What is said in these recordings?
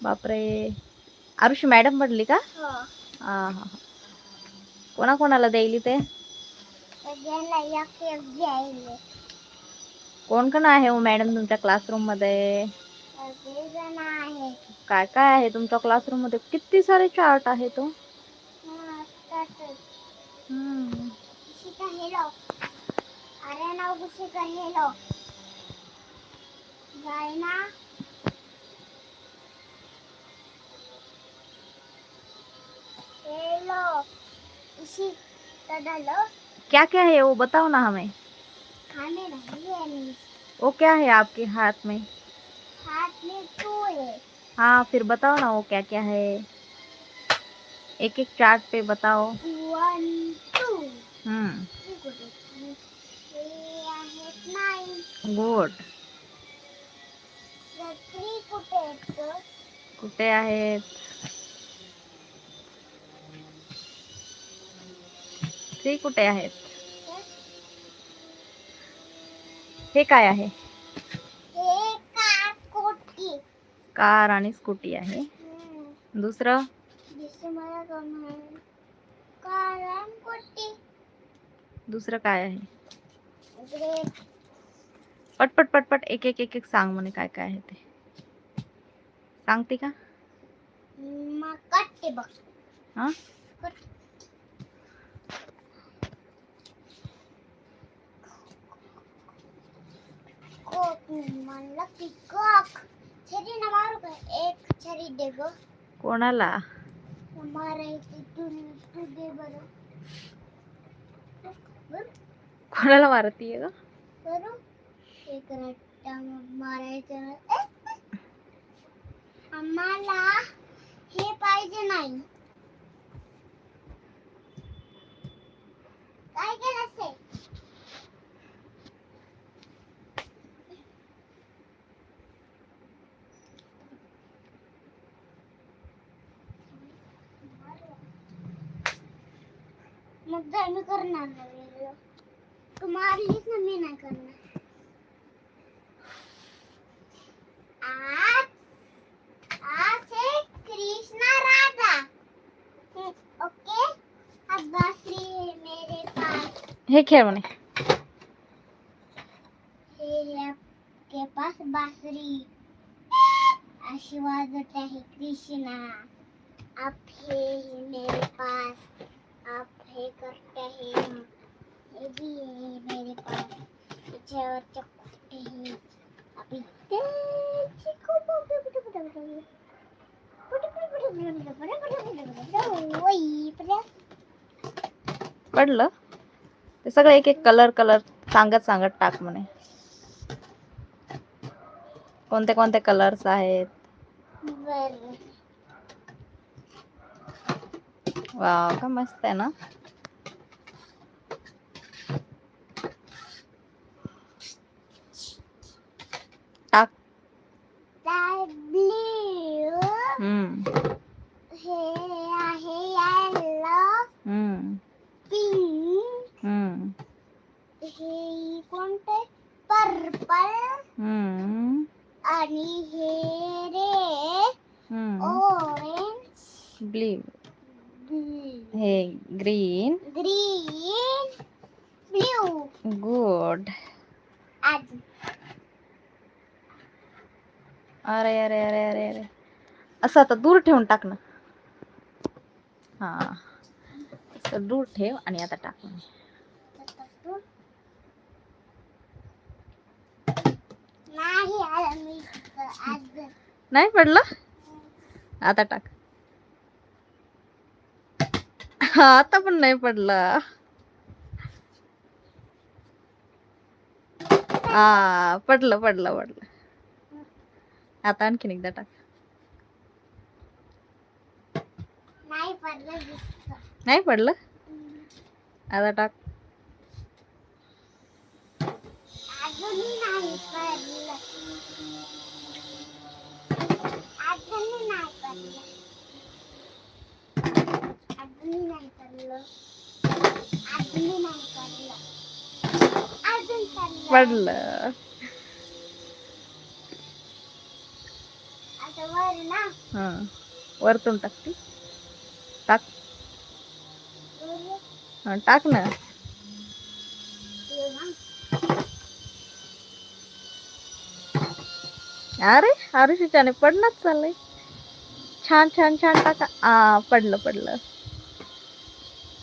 बापरे. आरुषी मॅडम पडली का? हो. हा हा कोणा कोणाला द्यायली ते? कोण कोण आहे हो मॅडम तुमच्या क्लासरूममध्ये काय काय आहे तुमच्या क्लासरूममध्ये किती सारे चार्ट आहे तो. हम्म. अरे हेलो। इसी तडलो क्या क्या है वो बताओ ना हमें। खाने नहीं है वो क्या है आपके हाथ में? हाथ में टू है। हाँ फिर बताओ ना वो क्या क्या है। एक एक चार्ट पे बताओ। One two. हम्म। हे गुड थ्री कुठे आहेत ग? कुठे आहेत? हे काय आहे? कार आणि स्कूटी आहे. दुसरं? दुसरं काय आहे? ग्रेप पट पट पट पट एक एक एक एक सांग म्हणे काय काय आहे ते. सांगते का? हा कट कोक म्हणलं की कोक छरी ना मारू का एक छरी दे ग कोणाला? मारायची तू तू दे बर कोणाला मारतीये ग? करू एक रट्टा मारायचं आम्हाला हे पाहिजे नाही काय केलं जर मी करणार नाही तू मारलीच ना मी नाही करणार आज आज है कृष्णा राधा। ओके? अब बांसुरी है मेरे पास। हे खेळ म्हणे है आपके पास बांसुरी। अशी वाजत आहे कृष्णा। आप है मेरे पास। आप हे करते हैं ये भी है मेरे पास याच्यावर चक्कू है अभी त्याची खूप ओय, प्रिया. पडलं ते सगळं एक एक कलर कलर सांगत सांगत टाक म्हणे कोणते कोणते कलर्स आहेत. वाव का मस्त आहे ना blue, mm. here, yellow, mm. pink, mm. he wanted purple, mm. and here mm. orange, blue, blue. Hey, green, green, blue. Good. And अरे अरे अरे अरे अरे. असं आता दूर ठेवून टाक ना. हा. असं दूर ठेव आणि आता टाक. नाही पडलं? आता टाक. हा आता पण नाही पडलं. आ पडलं पडलं पडलं. आता आणखीन एकदा टाक नाही पडलं दिसत नाही पडलं आता टाक अजूनही नाही पडलं वरतून टाकते टाक. हा, टाक ना. अरे आरुषीच्याने पडणार चाललंय. छान छान छान टाका. आ पडलं पडलं.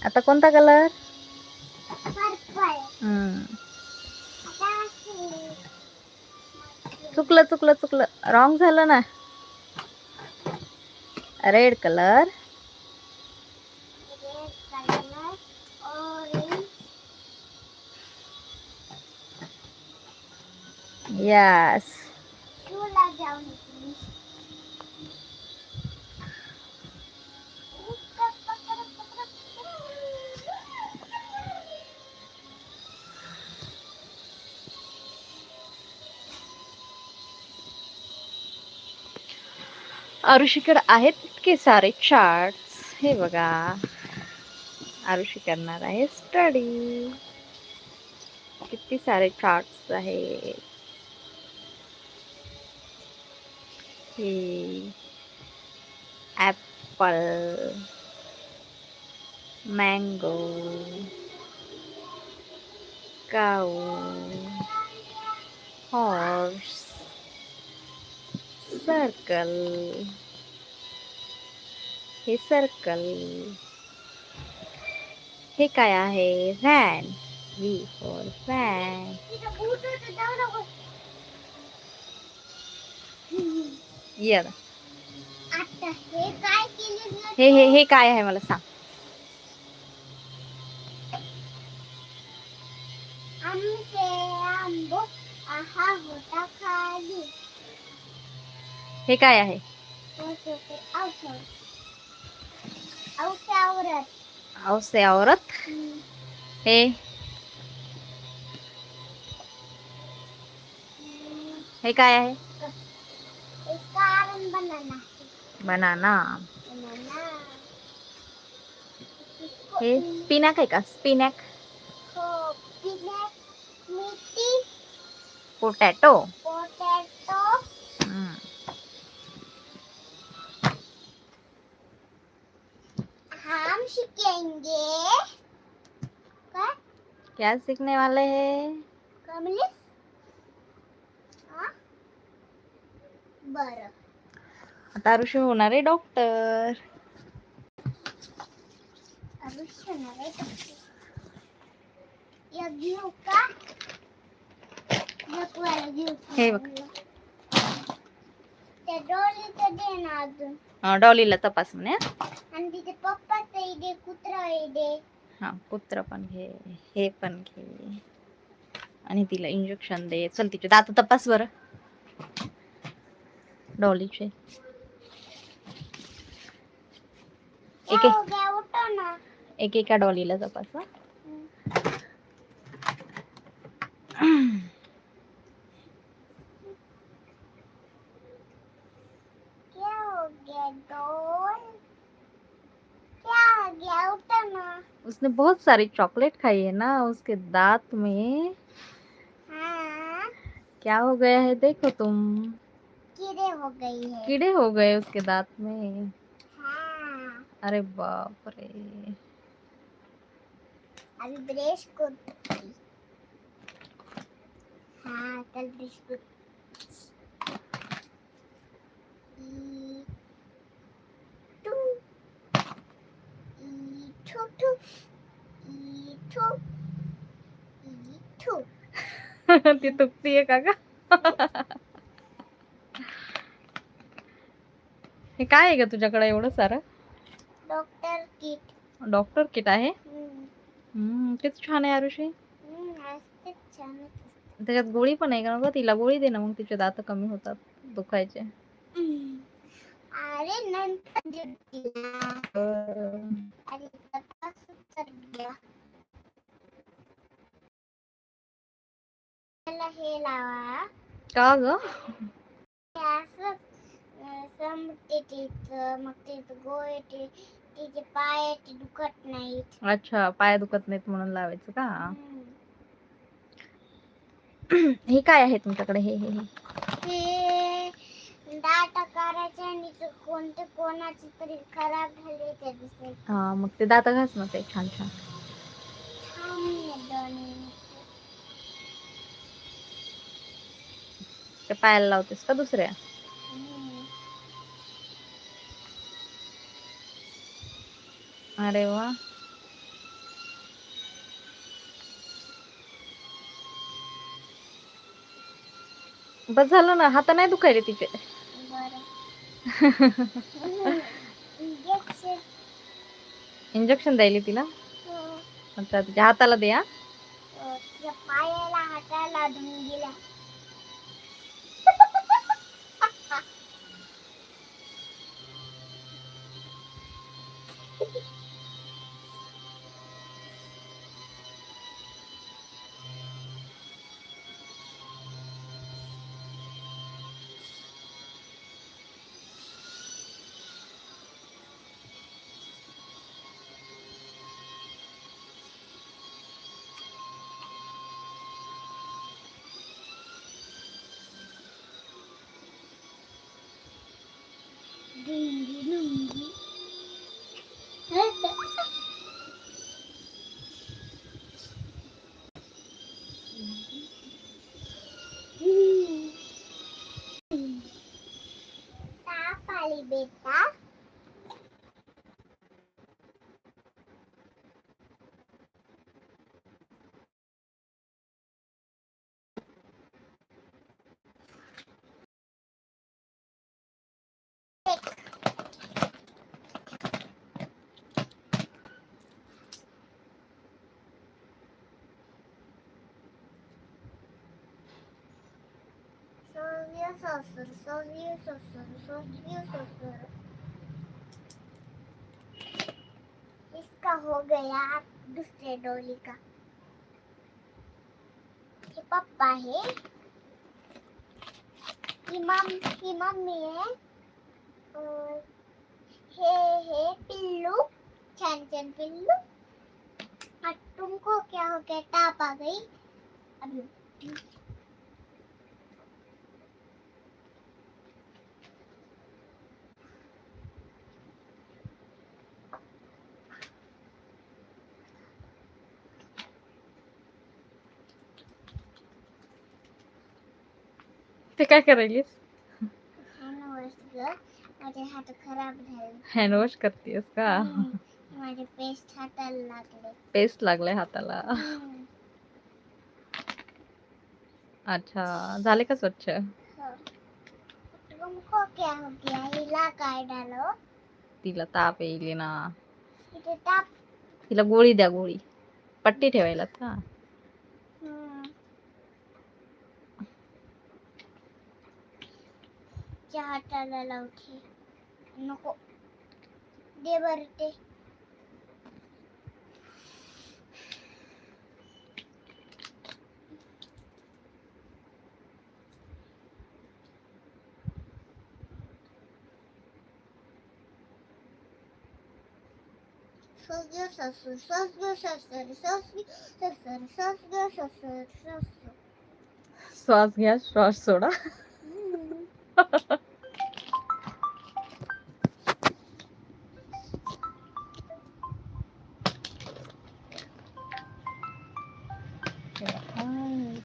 आता कोणता कलर चुकलं चुकलं चुकलं. रॉंग झालं ना. red color Yes. आरुषीकडे आहेत इतके सारे चार्ट्स हे बघा. आरुषी करणार आहे स्टडी किती सारे चार्ट्स आहेत. हे. Apple mango cow horse circle हे सर्कल हे काय आहे व्हॅन व्ही फॉर व्हॅन ये हे हे हे काय आहे मला सांग आमचे आंबो आहा होता काय हे काय आहे? औसे औरत हे? हे काय आहे? बनाना हे स्पिनॅक आहे का? स्पिनॅक पोटॅटो सीखेंगे। काय क्या सीखने वाले है? कमलेश हा बरं। आता ऋषी होणार आहे डॉक्टर नाही एक घेऊ का घेऊ का? हे बघ. डॉलीला तपास म्हणे हं. आणि तिथे पप्पाचं कुत्रा दे. हा कुत्र पण घे हे पण घे. आणि तिला इंजेक्शन दे. चल तिचे दात तपास बरं. डॉलीचे. एक एका डॉलीला तपास उसने बहुत सारी चॉकलेट खाई है ना उसके दांत में? हाँ। क्या हो गया है देखो तुम। कीड़े हो गई है। कीड़े हो गए उसके दांत में। हाँ। अरे बाप रे। अभी ब्रश को हाँ कल ब्रश को ई टू। ती तुकतीये का ग हे काय आहे ग तुझ्याकडे एवढं सारं? Doctor kit. डॉक्टर किट आहे? किती छान आहे आरुषी. हम्म, असते छान त्याच्यात गोळी पण आहे का ग तिला गोळी दे ना मग तिचे दात कमी होतात दुखायचे. हम्म. अरे नंतर दिला अरे तपासच तर घ्या मला हे लावा का ग? मग तिचं गोळे ते तिचे पाय ते दुखत नाहीत अच्छा पाय दुखत नाहीत म्हणून लावायचं का. हे काय आहे तुमच्याकडे? हे हे हे. डाटा करायचे आणि ते कोणते कोणाचे तरी खराब झाले ते दिसायचे. हा मग ते दात घास ना ते छान छान. ते पायाला लावतेस का दुसऱ्या. अरे वा. बस झालं ना हात नाही दुखायले तिचे. इंजेक्शन द्यायला तिला? हो. आता तिच्या हाताला दे हा. पायाला हाताला इसका हो गया दूसरे डोली का ये पप्पा है ये मम ये मम्मी है और हे हे पिल्लू छन छन पिल्लू और तुमको क्या हो गया टाप आ गई अभी ते काय करायलीस माझे हात खराब झाले करतेस का. माझे पेस्ट हाताला लागले पेस्ट हाताला. अच्छा झाले का स्वच्छ हो. तुमको क्या हो गया हिला काय डालो तिला ताप येईल ना टाप तिला गोळी द्या गोळी पट्टी ठेवायला का माझ्या हाताला लावते. नको. दे बर ते. ससग ससू ससग ससर ससू ससर ससग ससर ससू श्वास घ्या श्वास सोडा.